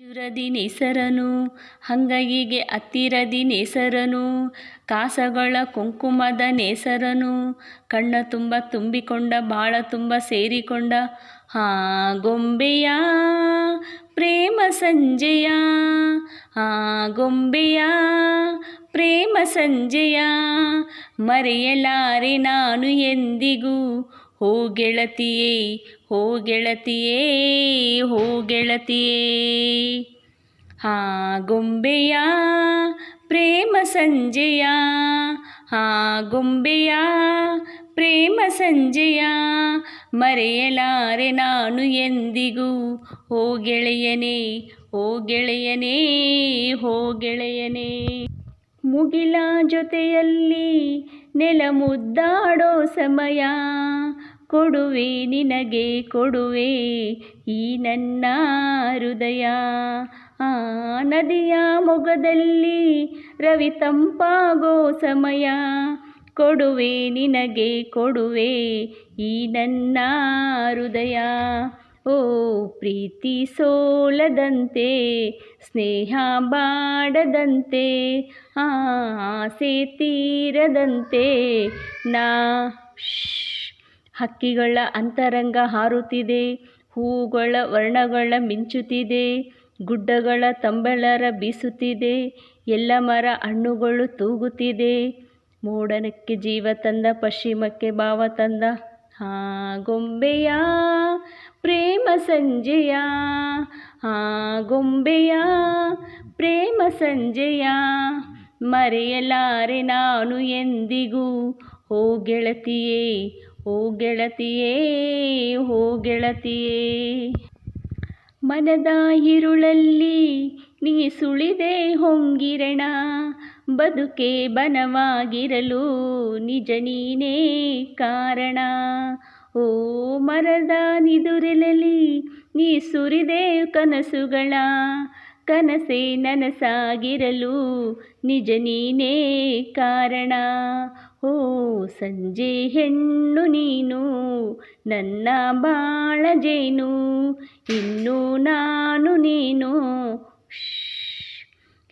ಜುರದಿ ನೆಸರನು, ಹಂಗಗಿಗೆ ಹತ್ತಿರದಿ ನೆಸರನು, ಕಾಸಗಳ ಕುಂಕುಮದ ನೆಸರನು, ಕಣ್ಣ ತುಂಬ ತುಂಬಿಕೊಂಡ, ಬಾಳ ತುಂಬ ಸೇರಿಕೊಂಡ, ಹಾ ಗೊಂಬೆಯ ಪ್ರೇಮ ಸಂಜೆಯ, ಹಾ ಗೊಂಬೆಯ ಪ್ರೇಮ ಸಂಜೆಯ, ಮರೆಯಲಾರೆ ನಾನು ಎಂದಿಗೂ ಹೋ ಗೆಳತಿಯೇ ಹೋ ಗೆಳತಿಯೇ ಹೋ ಗೆಳತಿಯೇ. ಹಾ ಗೊಂಬೆಯ ಪ್ರೇಮ ಸಂಜೆಯ, ಹಾ ಗೊಂಬೆಯ ಪ್ರೇಮ ಸಂಜೆಯ, ಮರೆಯಲಾರೆ ನಾನು ಎಂದಿಗೂ. ಹೋ ಗೆಳೆಯನೇ ಹೋ ಗೆಳೆಯನೇ ಹೋ ಗೆಳೆಯನೇ. ಮುಗಿಲ ಜೊತೆಯಲ್ಲಿ ನೆಲ ಮುದ್ದಾಡೋ ಸಮಯ ಕೊಡುವೆ, ನಿನಗೆ ಕೊಡುವೆ. ಈ ನನ್ನ ಹೃದಯ, ಆ ನದಿಯ ಮೊಗದಲ್ಲಿ ರವಿ ತಂಪಾಗೋ ಸಮಯ. ಕೊಡುವೆ, ನಿನಗೆ ಕೊಡುವೆ. ಈ ನನ್ನ ಹೃದಯ, ಓ ಪ್ರೀತಿ ಸೋಲದಂತೆ, ಸ್ನೇಹ ಬಾಡದಂತೆ ಆಸೆ ತೀರದಂತೆ. ನಾ ಹಕ್ಕಿಗಳ ಅಂತರಂಗ ಹಾರುತ್ತಿದೆ. ಹೂಗಳ ವರ್ಣಗಳ ಮಿಂಚುತ್ತಿದೆ. ಗುಡ್ಡಗಳ ತಂಬಳರ ಬೀಸುತ್ತಿದೆ. ಎಲ್ಲ ಮರ ಹಣ್ಣುಗಳು ತೂಗುತ್ತಿದೆ. ಮೋಡನಕ್ಕೆ ಜೀವ ತಂದ, ಪಶ್ಚಿಮಕ್ಕೆ ಭಾವ ತಂದ. ಹಾ, ಗೊಂಬೆಯ ಪ್ರೇಮ ಸಂಜೆಯ. ಹಾ, ಗೊಂಬೆಯ ಪ್ರೇಮ ಸಂಜೆಯ. ಮರೆಯಲಾರೆ ನಾನು ಎಂದಿಗೂ. ಹೋ ಗೆಳತಿಯೇ ಹೋ ಗೆಳತಿಯೇ ಹೋ ಗೆಳತಿಯೇ ಮನದ ಇರುಳಲ್ಲಿ ನೀ ಸುಳಿದೆ ಹೊಂಗಿರಣ, ಬದುಕೆ ಬನವಾಗಿರಲು ನಿಜ ನೀನೇ ಕಾರಣ. ಓ ಮರದ ನಿದುರೆಲಲಿ ನೀ ಸುರಿದೆ ಕನಸುಗಳ, ಕನಸೆ ನನಸಾಗಿರಲು ನಿಜ ನೀನೇ ಕಾರಣ. ಓ ಸಂಜೆ ಹೆಣ್ಣು ನೀನು, ನನ್ನ ಬಾಳಜೇನು ಇನ್ನು ನಾನು ನೀನು.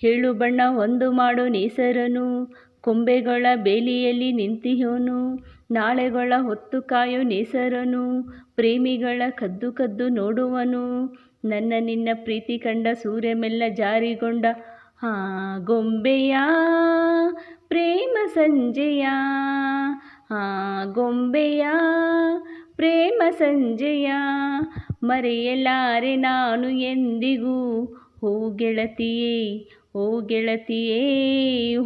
ಕೇಳು ಬಣ್ಣ, ಒಂದು ಮಾಡು ನೇಸರನು, ಕೊಂಬೆಗಳ ಬೇಲಿಯಲ್ಲಿ ನಿಂತಿಯೋನು ನಾಳೆಗಳ ಹೊತ್ತು ಕಾಯೋ ನೇಸರನು, ಪ್ರೇಮಿಗಳ ಕದ್ದು ಕದ್ದು ನೋಡುವನು, ನನ್ನ ನಿನ್ನ ಪ್ರೀತಿ ಕಂಡ ಸೂರ್ಯ ಮೆಲ್ಲ ಜಾರಿಗೊಂಡ ಆ ಗೊಂಬೆಯ ಸಂಜೆಯ ಗೊಂಬೆಯ ಪ್ರೇಮ ಸಂಜೆಯ ಮರೆಯಲಾರೆ ನಾನು ಎಂದಿಗೂ. ಹೋ ಗೆಳತಿಯೇ ಓ ಗೆಳತಿಯೇ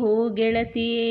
ಹೋ ಗೆಳತಿಯೇ.